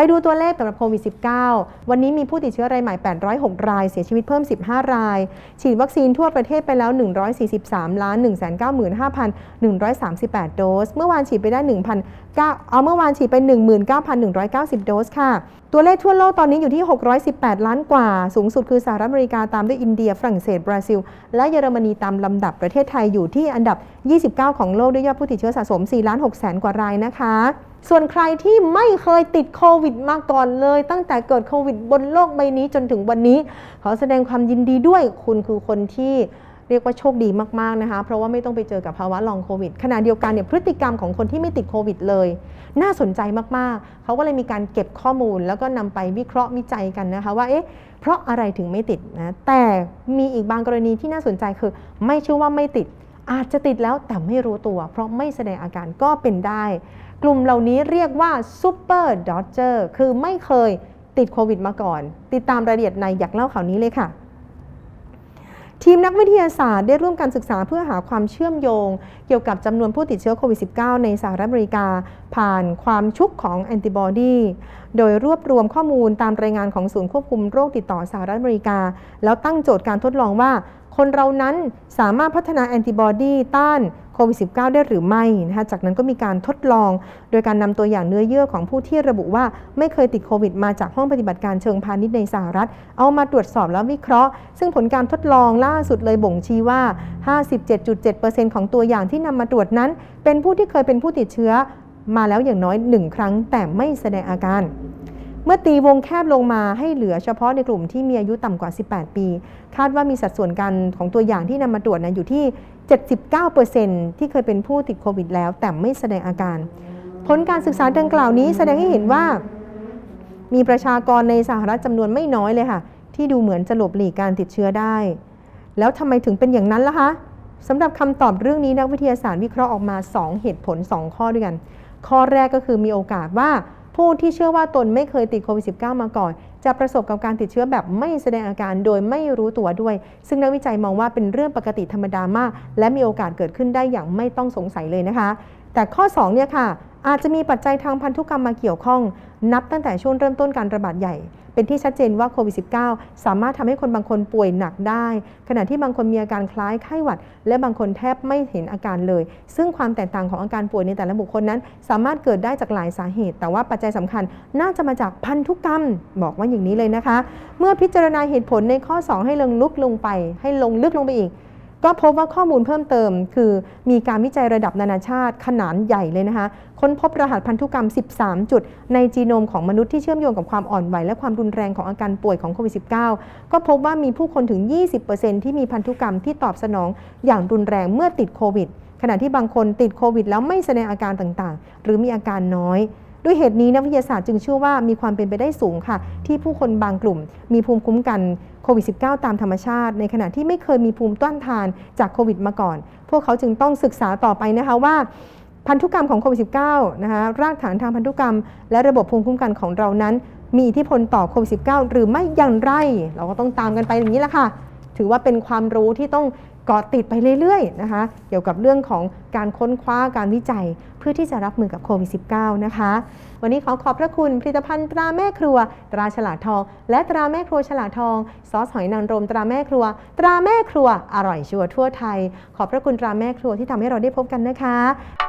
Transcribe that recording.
ไปดูตัวเลขสำหรับโควิด -19 วันนี้มีผู้ติดเชื้อรายใหม่ 806 ราย เสียชีวิตเพิ่ม 15 ราย ฉีดวัคซีนทั่วประเทศไปแล้ว 143ล้าน195,138 โดส เมื่อวานฉีดไปได้1,009เอาเมื่อวานฉีดไป 19,190 โดสค่ะ ตัวเลขทั่วโลกตอนนี้อยู่ที่ 618 ล้านกว่า สูงสุดคือสหรัฐอเมริกาตามด้วยอินเดีย ฝรั่งเศส บราซิล และเยอรมนีตามลำดับประเทศไทยอยู่ที่อันดับ 29 ของโลกด้วยยอดผู้ติดเชื้อสะสม 4 ล้าน6แสนกว่ารายนะคะ ส่วนใครที่ไม่เคยติดโควิดมาก่อนเลย ตั้งแต่เกิดโควิดบนโลกใบนี้จนถึงวันนี้ ขอแสดงความยินดีด้วยคุณคือคนที่เรียกว่าโชคดีมาก ๆ นะคะ เพราะว่าไม่ต้องไปเจอกับภาวะลองโควิดขณะเดียวกันเนี่ยพฤติกรรมของคนที่ไม่ติดโควิดเลย น่าสนใจมาก ๆ เขาก็เลยมีการเก็บข้อมูล แล้วก็นำไปวิเคราะห์วิจัยกันนะคะว่าเอ๊ะเพราะอะไรถึงไม่ติดนะแต่มีอีกบางกรณีที่น่าสนใจคือ ไม่เชื่อว่าไม่ติด อาจจะติดแล้วแต่ไม่รู้ตัว เพราะไม่แสดงอาการก็เป็นได้ กลุ่มเหล่านี้เรียกว่าซูเปอร์ดอ d เจอร์คือไม่เคยติดโควิดมาก่อน ติดตามรายละเอียดในอยากเล่าข่าวนี้เลยค่ะ ทีมนักวิทยาศาสตร์ได้ร่วมกันศึกษาเพื่อหาความเชื่อมโยง เกี่ยวกับจำนวนผู้ติดเชื้อโควิด -19 ในสหรัฐอเมริกา ผ่านความชุกของแอนติบอดี โดยรวบรวมข้อมูลตามรายงานของศูนย์ควบคุมโรคติดต่อสหรัฐอเมริกา แล้วตั้งโจทย์การทดลองว่า คนเรานั้นสามารถพัฒนาแอนติบอดีต้าน ควิด -19 ได้หรือไม่นะคะจากนั้นก็มีการทดลองโดยการนำตัวอย่างเนื้อเยื่อของผู้ที่ระบุว่าไม่เคยติดโควิด มาจากห้องปฏิบัติการเชิงพาณิชย์ในสหรัฐ เอามาตรวจสอบแล้ววิเคราะห์ ซึ่งผลการทดลองล่าสุดเลยบ่งชี้ว่า 57.7%ของตัวอย่างที่นำมาตรวจนั้น เป็นผู้ที่เคยเป็นผู้ติดเชื้อมาแล้วอย่างน้อย 1 ครั้งแต่ไม่แสดงอาการ เมื่อตีวงแคบลงมาให้เหลือเฉพาะในกลุ่มที่มีอายุต่ำกว่า 18 ปี คาดว่ามีสัดส่วนการของตัวอย่างที่นำมาตรวจนะอยู่ที่ 79%ที่เคยเป็นผู้ติดโควิดแล้ว แต่ไม่แสดงอาการ ผลการศึกษาดังกล่าวนี้แสดงให้เห็นว่า มีประชากรในสหรัฐจำนวนไม่น้อยเลยค่ะ ที่ดูเหมือนจะหลบหลีกการติดเชื้อได้ แล้วทำไมถึงเป็นอย่างนั้นล่ะคะสำหรับคำตอบเรื่องนี้นักวิทยาศาสตร์วิเคราะห์ออกมา 2 เหตุผล 2 ข้อด้วยกัน ข้อแรกก็คือมีโอกาสว่า ผู้ที่เชื่อว่าตนไม่เคยติดโควิด -19 มาก่อน จะประสบกับการติดเชื้อแบบไม่แสดงอาการโดยไม่รู้ตัวด้วย ซึ่งนักวิจัยมองว่าเป็นเรื่องปกติธรรมดามาก และมีโอกาสเกิดขึ้นได้อย่างไม่ต้องสงสัยเลยนะคะ แต่ข้อ2เนี่ยค่ะ อาจจะมีปัจจัยทางพันธุกรรมมาเกี่ยวข้อง นับตั้งแต่ช่วงเริ่มต้นการระบาดใหญ่ เป็นที่ชัดเจนว่าโควิด -19 สามารถทำให้คนบางคนป่วยหนักได้ ขณะที่บางคนมีอาการคล้ายไข้หวัด และบางคนแทบไม่เห็นอาการเลย ซึ่งความแตกต่างของอาการป่วยในแต่ละบุคคลนั้น สามารถเกิดได้จากหลายสาเหตุ แต่ว่าปัจจัยสำคัญน่าจะมาจากพันธุกรรม บอกว่าอย่างนี้เลยนะคะ เมื่อพิจารณาเหตุผลในข้อ 2 ให้ลงลึกลงไป ให้ลงลึกลงไปอีก ก็พบว่าข้อมูลเพิ่มเติม คือมีการวิจัยระดับนานาชาติขนาดใหญ่เลยนะคะ ค้นพบรหัสพันธุกรรม 13 จุด ในจีโนมของมนุษย์ที่เชื่อมโยงกับความอ่อนไหว และความรุนแรงของอาการป่วยของโควิด -19 ก็พบว่ามีผู้คนถึง 20%ที่มีพันธุกรรมที่ตอบสนองอย่างรุนแรงเมื่อติดโควิด ขณะที่บางคนติดโควิด แล้วไม่แสดงอาการต่างๆ หรือมีอาการน้อย ด้วยเหตุนี้นักวิทยาศาสตร์จึงเชื่อว่ามีความเป็นไปได้สูงค่ะ ที่ผู้คนบางกลุ่ม มีภูมิคุ้มกันโควิด -19 ตามธรรมชาติ ในขณะที่ไม่เคยมีภูมิต้านทานจากโควิดมาก่อน พวกเขาจึงต้องศึกษาต่อไปนะคะว่าพันธุกรรมของโควิด -19 นะคะรากฐานทางพันธุกรรม และระบบภูมิคุ้มกันของเรานั้น มีอิทธิพลต่อโควิด -19 หรือไม่อย่างไร เราก็ต้องตามกันไปอย่างนี้แหละค่ะ ถือว่าเป็นความรู้ที่ต้อง กาะติดไปเรื่อยๆนะคะเกี่ยวกับเรื่องของการค้นคว้าการวิจัย เพื่อที่จะรับมือกับโควิด -19 นะคะ วันนี้ขอขอบพระคุณผลิตภัณฑ์ตราแม่ครัว ตราฉลาดทอง และตราแม่ครัวฉลาดทอง ซอสหอยนางรมตราแม่ครัว ตราแม่ครัวอร่อยชัวร์ทั่วไทย ขอบพระคุณตราแม่ครัวที่ทำให้เราได้พบกันนะคะ